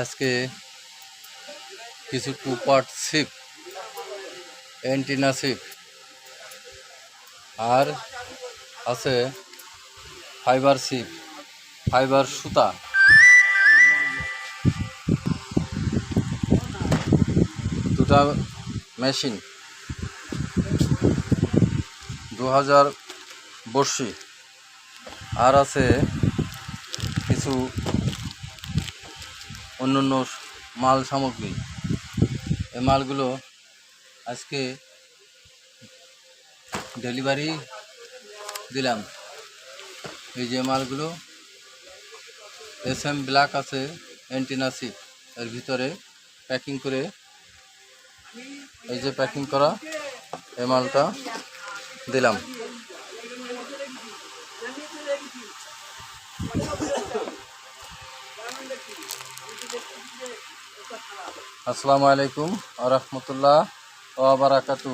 আজকে কিছু two part sheep antenna আর আছে ফাইবার সিপ ফাইবার সুতা। দুটা মেশিন। দু হাজার বর্ষি। আর আছে কিছু অন্য অন্য মাল সামগ্রী। এই মালগুলো আজকে ডেলিভারি দিলাম। এই যে মালগুলো এস এম ব্ল্যাক আছে অ্যান্টিনাসিপ এর ভিতরে প্যাকিং করে এই যে প্যাকিং করা এই মালটা দিলাম। আসসালামু আলাইকুম আ রহমতুল্লাহ ও বারাকাতু।